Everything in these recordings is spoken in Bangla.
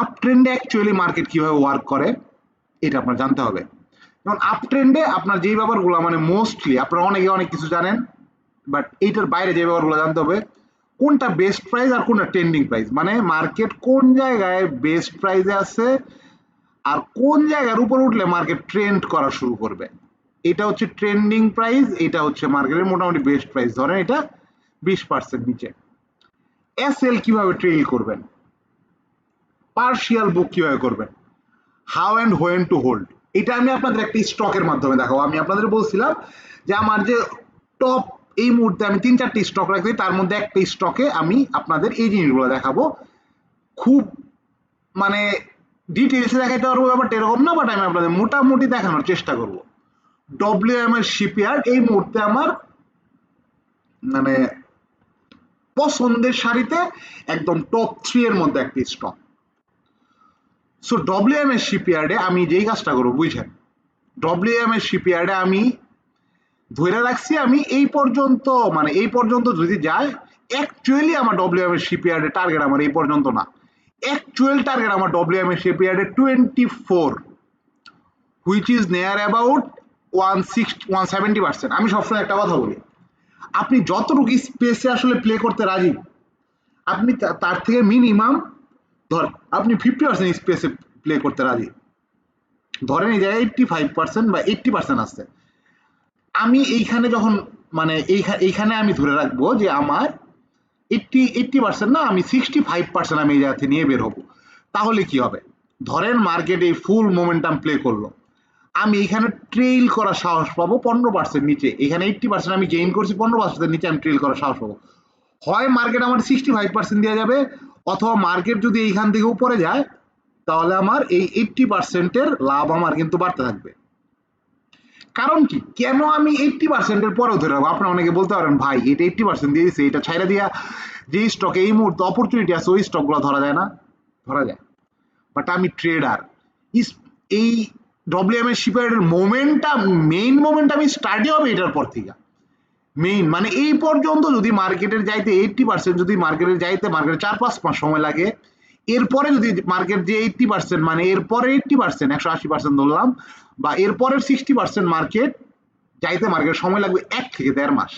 আপ ট্রেন্ডে অ্যাকচুয়ালি মার্কেট কীভাবে ওয়ার্ক করে, এটা আপনার জানতে হবে। যেমন আপ ট্রেন্ডে আপনার যেই ব্যাপারগুলো মানে মোস্টলি আপনারা অনেকে অনেক কিছু জানেন বাট এইটার বাইরে যে ব্যাপারগুলো জানতে হবে, কোনটা বেস্ট প্রাইস আর কোনটা ট্রেন্ডিং প্রাইস মানে মার্কেট কোন জায়গায় বেস্ট প্রাইসে আছে, আর কোন জায়গার উপর উঠলে মার্কেট ট্রেন্ড করা শুরু করবে? এটা হচ্ছে ট্রেন্ডিং প্রাইস এটা হচ্ছে মার্কেটের মোটামুটি বেস্ট প্রাইস ধরেন এটা বিশ পার্সেন্ট নিচে। এস এল কীভাবে ট্রেল করবেন? পার্শিয়াল বুক কীভাবে করবেন? How and when to hold এটা আমি আপনাদের একটা স্টকের মাধ্যমে দেখাবো। আমি আপনাদের বলছিলাম যে আমার যে টপ এই মুহূর্তে আমি তিন চারটি স্টক রাখছি, তার মধ্যে একটা স্টকে আমি আপনাদের এই জিনিসগুলো দেখাবো। খুব মানে ডিটেলসে দেখাইতে পারব ব্যাপারটা এরকম না বাট আমি আপনাদের মোটামুটি দেখানোর চেষ্টা করব। ডব্লিউ এম এর শিপইয়ার্ড এই মুহূর্তে আমার মানে পছন্দের সারিতে একদম টপ থ্রি এর মধ্যে একটি স্টক সো ডব্লিউএম এর শিপইয়ার্ডে আমি যেই কাজটা করব বুঝছেন ডব্লিউএম এর শিপইয়ার্ডে আমি ধরে রাখছি, আমি এই পর্যন্ত মানে এই পর্যন্ত যদি যায় অ্যাকচুয়ালি আমার ডব্লিউএম এর শিপইয়ার্ডে টার্গেট আমার এই পর্যন্ত না। অ্যাকচুয়াল টার্গেট আমার ডব্লিউএম এর শিপইয়ার্ডে twenty four which is near about one sixty one seventy percent আমি সবসময় একটা কথা বলি, আপনি যতটুকু স্পেসে আসলে প্লে করতে রাজি, আপনি তার থেকে মিনিমাম ধর, আপনি ফিফটি পার্সেন্ট স্পেসে প্লে করতে রাজি। ধরেন এই জায়গায় এইটটি ফাইভ পার্সেন্ট বা এইটটি পার্সেন্ট আসছে। আমি এইখানে যখন মানে এইখা- এইখানে আমি ধরে রাখব যে আমার এইটটি এইটটি পার্সেন্ট না, আমি সিক্সটি ফাইভ পার্সেন্ট আমি এই জায়গাতে নিয়ে বের হব। তাহলে কি হবে? ধরেন মার্কেটে ফুল মোমেন্টাম প্লে করল। আমি এখানে ট্রেইল করার সাহস পাবো পনেরো পার্সেন্ট নিচে। এখানে এইটটি পার্সেন্ট আমি গেইন করছি, পনেরো পার্সেন্টের নিচে আমি ট্রেল করার সাহস পাবো। হয় মার্কেট আমার সিক্সটি ফাইভ পার্সেন্ট দেওয়া যাবে অথবা মার্কেট যদি এইখান থেকে উপরে যায়, তাহলে আমার এই এইটটি পার্সেন্টের লাভ আমার কিন্তু বাড়তে থাকবে। কারণ কি? কেন আমি এইটটি পার্সেন্টের পরেও ধরে রাখব? আপনারা অনেকে বলতে পারেন, ভাই, এটা এইটটি পার্সেন্ট দিয়ে দিচ্ছে এটা ছাইরা দিয়া যে স্টকে এই মুহূর্তে অপরচুনিটি আছে, ওই স্টকগুলো ধরা যায় না। ধরা যায়। বাট আমি ট্রেডার এই ডব্লিউএম এর শিপারের মোমেন্টটা মেইন মোমেন্ট আমি স্টার্টই হবে এটার পর থেকে। মেইন মানে এই পর্যন্ত যদি মার্কেটের যাইতে এইটটি পার্সেন্ট যদি মার্কেটের যাইতে মার্কেটে চার পাঁচ মাস সময় লাগে, এরপরে যদি মার্কেট যে এইটটি পার্সেন্ট মানে এরপরে এইটটি পার্সেন্ট একশো আশি পার্সেন্ট ধরলাম, বা এরপরের সিক্সটি পার্সেন্ট মার্কেট যাইতে মার্কেট সময় লাগবে এক থেকে দেড় মাস।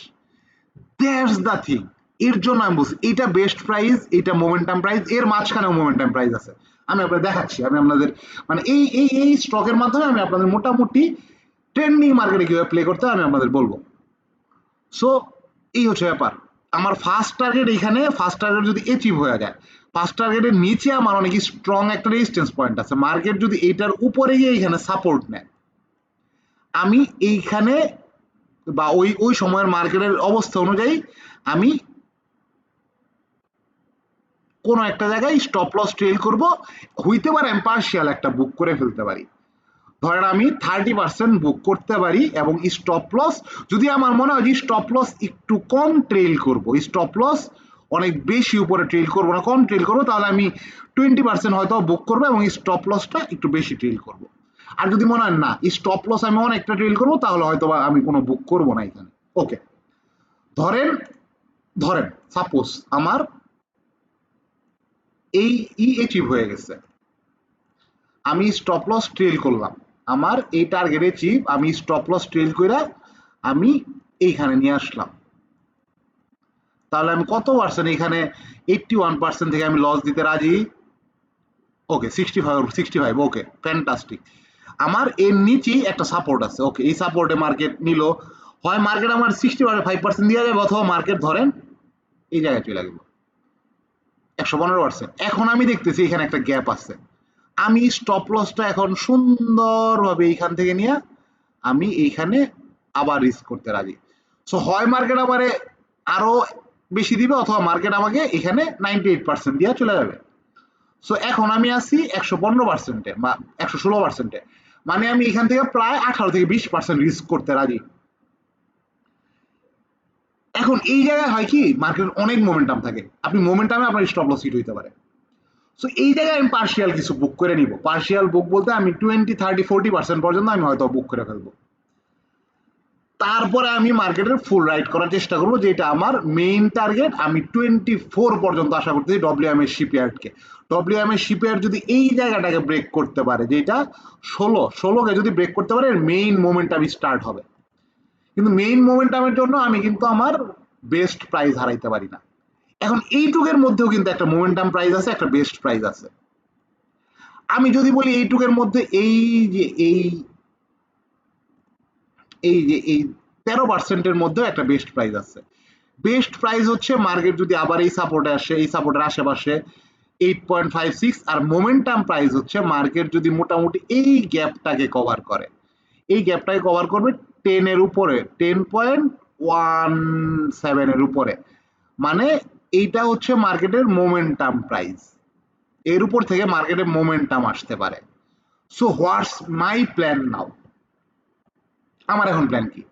দ্যাটস দ্য থিং এর জন্য আমি বলছি, এটা বেস্ট প্রাইস এটা মোমেন্টাম প্রাইস এর মাঝখানেও মোমেন্টাম প্রাইস আছে। আমি আপনাদের দেখাচ্ছি, আমি আপনাদের মানে এই এই এই স্টকের মাধ্যমে আমি আপনাদের মোটামুটি ট্রেন্ডিং মার্কেটে কীভাবে প্লে করতে আমি আপনাদের বলব। সো এই হচ্ছে ব্যাপার। আমার ফার্স্ট টার্গেট এখানে ফার্স্ট টার্গেট যদি অ্যাচিভ হয়ে যায় ফার্স্ট টার্গেটের নিচে আমার অনেক স্ট্রং একটা রেজিস্ট্যান্স পয়েন্ট আছে। মার্কেট যদি এটার উপরে গিয়ে এখানে সাপোর্ট নেয়, আমি এইখানে বা ওই ওই সময়ের মার্কেটের অবস্থা অনুযায়ী আমি কোনো একটা জায়গায় স্টপ লস ট্রেল করব, হইতে পারে আমি পার্শিয়াল একটা বুক করে ফেলতে পারি। ধরেন আমি থার্টি পার্সেন্ট বুক করতে পারি এবং স্টপ লস যদি আমার মনে হয় যে স্টপ লস একটু কম ট্রেল করব স্টপ লস অনেক বেশি উপরে ট্রেল করব না, কম ট্রেল করব, তাহলে আমি টোয়েন্টি পার্সেন্ট হয়তো বুক করব এবং স্টপ লসটা একটু বেশি ট্রেল করব। আর যদি মনে হয় না স্টপ লস আমি অনেকটা ট্রেল করব, তাহলে হয়তো আমি কোনো বুক করব না এখানে। ওকে ধরেন ধরেন সাপোজ আমার এই ই অ্যাচিভ হয়ে গেছে। আমি স্টপ লস ট্রেল করলাম। আমার এই টার্গেটে চিপ আমি স্টপ লস ট্রেল করে আমি এইখানে নিয়ে আসলাম। তাহলে আমি কত পার্সেন্ট এখানে এইটটি ওয়ান পার্সেন্ট থেকে আমি লস দিতে রাজি? Okay sixty five sixty five okay fantastic আমার এর নিচেই একটা সাপোর্ট আছে ওকে এই সাপোর্টে মার্কেট নিল। হয় মার্কেট আমার সিক্সটি ফাইভ পার্সেন্ট দিয়ে যাবে অথবা মার্কেট ধরেন এই জায়গায় চলে গেল। একশো পনেরো পার্সেন্ট এখন আমি দেখতেছি এখানে একটা গ্যাপ আছে। আমি স্টপ লসটা এখন সুন্দরভাবে এইখান থেকে নিয়ে আমি এইখানে আবার রিস্ক করতে রাজি। সো হয় মার্কেট আমারে আরও বেশি দিবে অথবা মার্কেট আমাকে এখানে নাইনটি এইট পার্সেন্ট দিয়ে চলে যাবে। সো এখন আমি আছি একশো পনেরো পার্সেন্টে বা একশো ষোলো পার্সেন্টে মানে আমি এখান থেকে প্রায় আঠারো থেকে বিশ পার্সেন্ট রিস্ক করতে রাজি। এখন এই জায়গায় হয় কি মার্কেট অনেক মোমেন্টাম থাকে। আপনি মোমেন্টামে আপনার স্টপ লস হিট হইতে পারে। সো এই জায়গায় আমি পার্শিয়াল কিছু বুক করে নিব। পার্শিয়াল বুক বলতে আমি টোয়েন্টি থার্টি ফোর্টি পার্সেন্ট পর্যন্ত আমি হয়তো বুক করে ফেলব। তারপরে আমি মার্কেটের ফুল রাইড করার চেষ্টা করব যেটা আমার মেইন টার্গেট আমি টোয়েন্টি ফোর পর্যন্ত আশা করতেছি ডব্লিউএম এর শিপইয়ার্ডকে ডব্লিউএম এর শিপইয়ার্ড যদি এই জায়গাটাকে ব্রেক করতে পারে যেটা ষোলো, ষোলোকে যদি ব্রেক করতে পারে মেইন মোমেন্ট আমি স্টার্ট হবে। কিন্তু মেইন মোমেন্টামের জন্য আমি কিন্তু আমার বেস্ট প্রাইস হারাইতে পারি না। এখন এইটুকের মধ্যেও কিন্তু একটা মোমেন্টাম প্রাইজ আছে, একটা বেস্ট প্রাইজ আছে। আমি যদি বলি এইটুকের মধ্যে এই যে এই এই যে এই তেরো পার্সেন্টের মধ্যে একটা বেস্ট প্রাইজ আছে। বেস্ট প্রাইস হচ্ছে মার্কেট যদি আবার এই সাপোর্টে আসে, এই সাপোর্টের আশেপাশে এইট পয়েন্ট ফাইভ সিক্স আর মোমেন্টাম প্রাইস হচ্ছে মার্কেট যদি মোটামুটি এই গ্যাপটাকে কভার করে। এই গ্যাপটাকে কভার করবে টেনের উপরে টেন পয়েন্ট ওয়ান সেভেনের উপরে। মানে এইটা হচ্ছে মার্কেটের মোমেন্টাম প্রাইস এর উপর থেকে মার্কেটের মোমেন্টাম আসতে পারে। So what's my plan now আমার এখন প্ল্যান কি?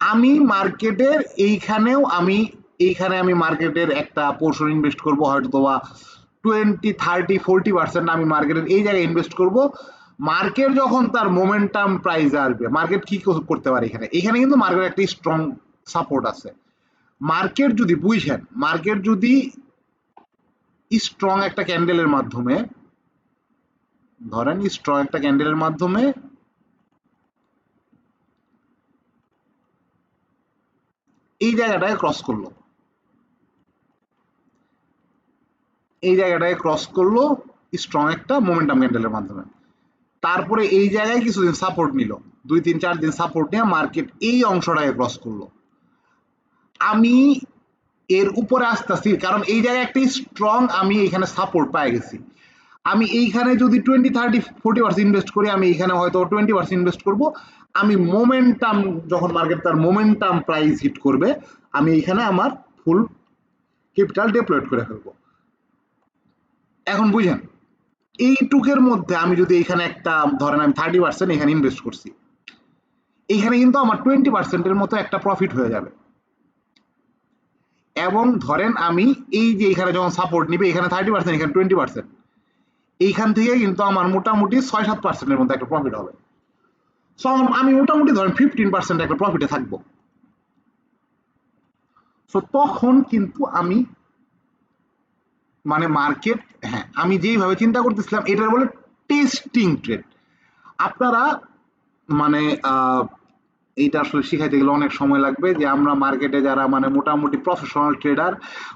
আমি মার্কেটের এইখানেও আমি, এইখানে আমি মার্কেটের একটা পোর্শন ইনভেস্ট করব, হয়তো বা টোয়েন্টি থার্টি ফোরটি পার্সেন্ট আমি মার্কেটের এই জায়গায় ইনভেস্ট করব। মার্কেট যখন তার মোমেন্টাম প্রাইস আসবে, মার্কেট কি করতে পারে এখানে? এখানে কিন্তু মার্কেট একটা স্ট্রং সাপোর্ট আছে। মার্কেট যদি বুঝেন, মার্কেট যদি স্ট্রং একটা ক্যান্ডেলের মাধ্যমে, ধরেন স্ট্রং একটা ক্যান্ডেলের মাধ্যমে এই জায়গাটায় ক্রস করল। এই জায়গাটায় ক্রস করল স্ট্রং একটা মোমেন্টাম ক্যান্ডেলের মাধ্যমে। তারপরে এই জায়গায় কিছুদিন সাপোর্ট নিল। দুই, তিন, চার দিন সাপোর্ট নিয়ে মার্কেট এই অংশটাকে ক্রস করল। আমি এর উপরে আসতে আসছি কারণ এই জায়গায় একটা স্ট্রং আমি এখানে সাপোর্ট পাই গেছি। আমি এইখানে যদি twenty thirty forty percent invest করি, আমি এখানে হয়তো টোয়েন্টি পার্সেন্ট ইনভেস্ট করব। আমি মোমেন্টাম যখন মার্কেট তার মোমেন্টাম প্রাইস হিট করবে, আমি এখানে আমার ফুল ক্যাপিটাল ডেপ্লয়েড করে ফেলব। এখন বুঝেন, এইটুকের মধ্যে আমি যদি এখানে একটা, ধরেন আমি থার্টি পার্সেন্ট এখানে ইনভেস্ট করছি এখানে কিন্তু আমার টোয়েন্টি পার্সেন্টের মতো একটা প্রফিট হয়ে যাবে। এবং ধরেন আমি এই যে এখানে যখন সাপোর্ট নিবে, এখানে থার্টি পার্সেন্ট এখানে টোয়েন্টি পার্সেন্ট এইখান থেকে কিন্তু আমার মোটামুটি ছয় সাত পার্সেন্টের মধ্যে একটা প্রফিট হবে। সো আমি মোটামুটি ধরেন ফিফটিন পার্সেন্ট একটা প্রফিটে থাকব। সো তখন কিন্তু আমি মানে মার্কেট হ্যাঁ আমি যেইভাবে চিন্তা করতেছিলাম, এটার বলে টেস্টিং ট্রেড আপনারা মানে এইটা আসলে শিখাইতে গেলে অনেক সময় লাগবে যে আমরা মার্কেটে যারা মানে মোটামুটি প্রফেশনাল ট্রেডার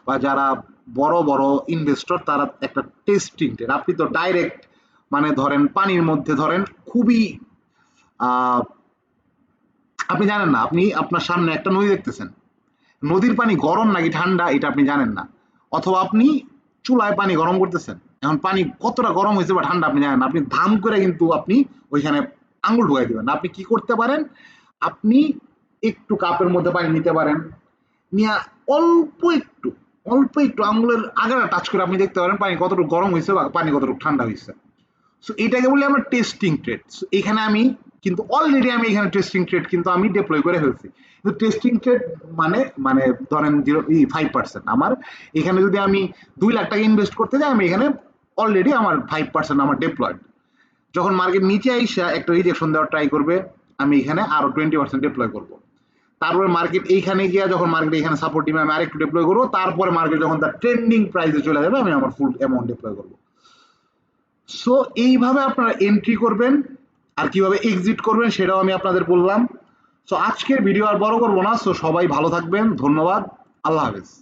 বা যারা বড় বড় ইনভেস্টর তারা একটা টেস্টিং ট্রেড আপনি তো ডাইরেক্ট মানে ধরেন পানির মধ্যে ধরেন খুবই আপনি জানেন না, আপনি আপনার সামনে একটা নদী দেখতেছেন। নদীর পানি গরম নাকি ঠান্ডা, এটা আপনি জানেন না। অথবা আপনি চুলায় পানি গরম করতেছেন। এখন পানি কতটা গরম হয়েছে বা ঠান্ডা, আপনি জানেন না। আপনি ধাম করে কিন্তু আপনি ওইখানে আঙুল ঢুকাই দেবেন আপনি কি করতে পারেন? আপনি একটু কাপের মধ্যে পানি নিতে পারেন। নিয়ে অল্প একটু অল্প একটু আঙুলের আগাটা টাচ করে আপনি দেখতে পারেন পানি কতটুকু গরম হয়েছে বা পানি কতটুকু ঠান্ডা হয়েছে। সো এটাকে বলি আমরা টেস্টিং ট্রেড সো এখানে আমি কিন্তু অলরেডি আমি এখানে টেস্টিং ট্রেড কিন্তু আমি ডিপ্লয় করে ফেলছি। কিন্তু টেস্টিং ট্রেড মানে মানে ধরেন জিরো ফাইভ পার্সেন্ট আমার। এখানে যদি আমি দুই লাখ টাকা ইনভেস্ট করতে যাই, আমি এখানে অলরেডি আমার ফাইভ পার্সেন্ট আমার ডিপ্লয়েড যখন মার্কেট নিচে আইসা একটা রিজেকশন দেওয়ার ট্রাই করবে আমি এখানে আরও টোয়েন্টি পার্সেন্ট ডিপ্লয় করব। তারপরে মার্কেট এইখানে গিয়ে যখন মার্কেট এখানে সাপোর্ট টিমে আমি আরেকটু ডিপ্লয় করব, তারপরে মার্কেট যখন তার ট্রেন্ডিং প্রাইসে চলে যাবে, আমি আমার ফুল অ্যামাউন্ট ডিপ্লয় করব। সো এইভাবে আপনারা এন্ট্রি করবেন আর কীভাবে এক্সিট করবেন সেটাও আমি আপনাদের বললাম। সো আজকের ভিডিও আর বড় করব না। সো সবাই ভালো থাকবেন। ধন্যবাদ। আল্লাহ হাফেজ।